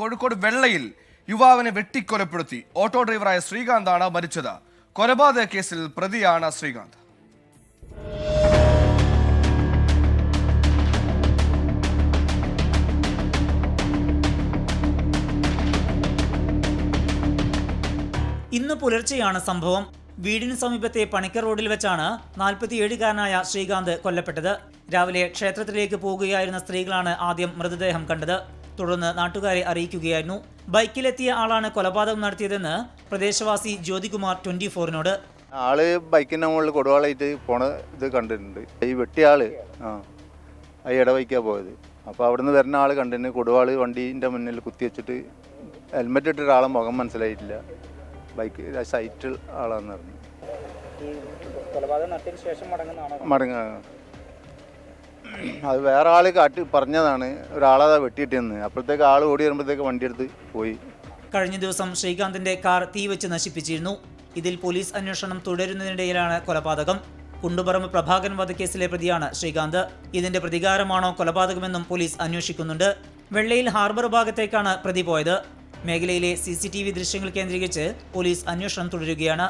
കോഴിക്കോട് വെള്ളയിൽ യുവാവിനെ വെട്ടിക്കൊലപ്പെടുത്തി. ഓട്ടോ ഡ്രൈവറായ ശ്രീകാന്താണ് മരിച്ചത്. കൊലപാതക കേസിൽ പ്രതിയാണ് ശ്രീകാന്ത്. ഇന്ന് പുലർച്ചെയാണ് സംഭവം. വീടിന് സമീപത്തെ പണിക്കർ റോഡിൽ വെച്ചാണ് നാൽപ്പത്തിയേഴുകാരനായ ശ്രീകാന്ത് കൊല്ലപ്പെട്ടത്. രാവിലെ ക്ഷേത്രത്തിലേക്ക് പോകുകയായിരുന്ന സ്ത്രീകളാണ് ആദ്യം മൃതദേഹം കണ്ടത്. തുടർന്ന് നാട്ടുകാരെ അറിയിക്കുകയായിരുന്നു. ബൈക്കിലെത്തിയ ആളാണ് കൊലപാതകം നടത്തിയതെന്ന് പ്രദേശവാസി ജ്യോതികുമാർ ട്വന്റി ഫോറിനോട്. ആൾ ബൈക്കിന്റെ മുകളിൽ കൊടുവാളായിട്ട് പോണ ഇത് കണ്ടിട്ടുണ്ട്. ഈ വെട്ടിയ ആൾ ആ ഇട ബൈക്കാ പോയത്. അപ്പോൾ അവിടുന്ന് വരുന്ന ആൾ കണ്ടിന് കൊടുവാൾ വണ്ടീന്റെ മുന്നിൽ കുത്തി വെച്ചിട്ട് ഹെൽമെറ്റ് ഇട്ടിട്ട് ആളെ മുഖം മനസ്സിലായിട്ടില്ല. ബൈക്ക് സൈറ്റ് ആളാന്ന് പറഞ്ഞു. മടങ്ങ അത് വേറെ ആൾ കാട്ടി പറഞ്ഞതാണ് ഒരാളതാ വെട്ടിയിട്ടെന്ന്. അപ്പോഴത്തേക്ക് ആൾ ഓടി വരുമ്പോഴത്തേക്ക് വണ്ടി എടുത്ത് പോയി. കഴിഞ്ഞ ദിവസം ശ്രീകാന്തിന്റെ കാർ തീ വെച്ച് നശിപ്പിച്ചിരുന്നു. ഇതിൽ പോലീസ് അന്വേഷണം തുടരുന്നതിനിടയിലാണ് കൊലപാതകം. കുണ്ടുപറമ്പ് പ്രഭാകരൻ വധക്കേസിലെ പ്രതിയാണ് ശ്രീകാന്ത്. ഇതിന്റെ പ്രതികാരമാണോ കൊലപാതകമെന്നും പോലീസ് അന്വേഷിക്കുന്നുണ്ട്. വെള്ളയിൽ ഹാർബർ ഭാഗത്തേക്കാണ് പ്രതി പോയത്. മേഖലയിലെ സി ദൃശ്യങ്ങൾ കേന്ദ്രീകരിച്ച് പോലീസ് അന്വേഷണം തുടരുകയാണ്.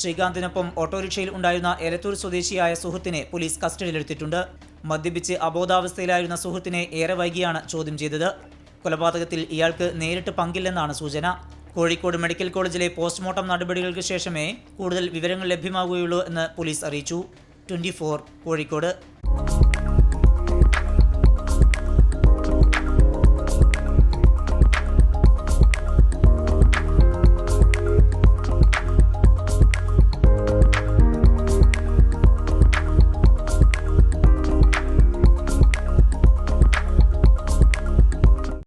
ശ്രീകാന്തിനൊപ്പം ഓട്ടോറിക്ഷയിൽ ഉണ്ടായിരുന്ന എലത്തൂർ സ്വദേശിയായ സുഹൃത്തിനെ പോലീസ് കസ്റ്റഡിയിലെടുത്തിട്ടുണ്ട്. മദ്യപിച്ച് അബോധാവസ്ഥയിലായിരുന്ന സുഹൃത്തിനെ ഏറെ വൈകിയാണ് ചോദ്യം ചെയ്തത്. കൊലപാതകത്തിൽ ഇയാൾക്ക് നേരിട്ട് പങ്കില്ലെന്നാണ് സൂചന. കോഴിക്കോട് മെഡിക്കൽ കോളേജിലെ പോസ്റ്റ്മോർട്ടം നടപടികൾക്ക് ശേഷമേ കൂടുതൽ വിവരങ്ങൾ ലഭ്യമാകുകയുള്ളൂ എന്ന് പോലീസ് അറിയിച്ചു. ട്വന്റി കോഴിക്കോട്.